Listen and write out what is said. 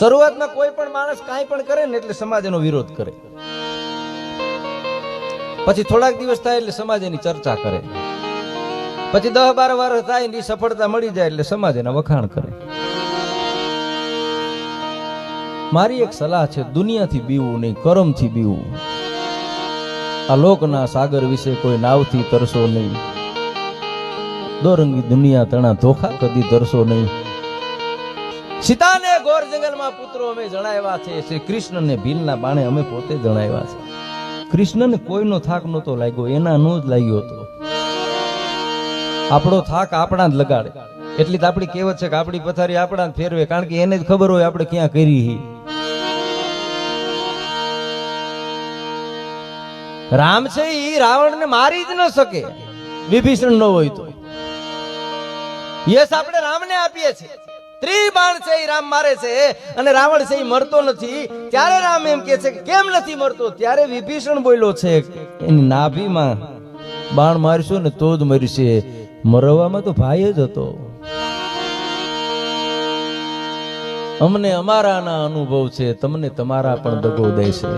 શરૂઆતમાં કોઈ પણ માણસ કાંઈ પણ કરે ને એટલે સમાજ એનો વિરોધ કરે. પછી થોડાક દિવસ થાય એટલે સમાજ એની ચર્ચા કરે. પછી દસ બાર વર્ષ થાય એની સફળતા મળી જાય એટલે સમાજ એના વખાણ કરે. મારી એક સલાહ છે, દુનિયાથી બીવું નહીં, કરમથી બીવું. આ લોકના સાગર વિશે કોઈ નાવથી તરસો નહીં. દોરંગી દુનિયા તણા ધોખા કદી તરસો નહીં. સીતાને ગોર જંગલમાં પુત્રો અમે જણાવ્યા છે. શ્રી કૃષ્ણને ભીલના બાણે અમે પોતે જણાવ્યા છે. કૃષ્ણને કોઈનો થાક નહોતો લાગ્યો એના જ લાગ્યો હતો. આપણો થાક આપણા જ લગાડે. એટલી તો આપણી કહેવત છે કે આપણી પથારી આપણા જ ફેરવે, કારણ કે એને જ ખબર હોય આપણે ક્યાં કરી હી. રામ છે એ રાવણને મારી જ ન શકે. વિભીષણ ન હોય તો. યસ, આપણે રામને આપીએ છીએ. ત્રિબાણ છે રામ મારે છે અને રાવણ છે મરતો નથી. ત્યારે રામ એમ કે છે કે કેમ નથી મરતો? ત્યારે વિભીષણ બોલ્યો છે એની નાભીમાં બાણ મારશો ને તો જ મરશે. મરવામાં તો ભાઈ જ હતો. અમને અમારાના અનુભવ છે, તમને તમારા પણ દગો દેશે.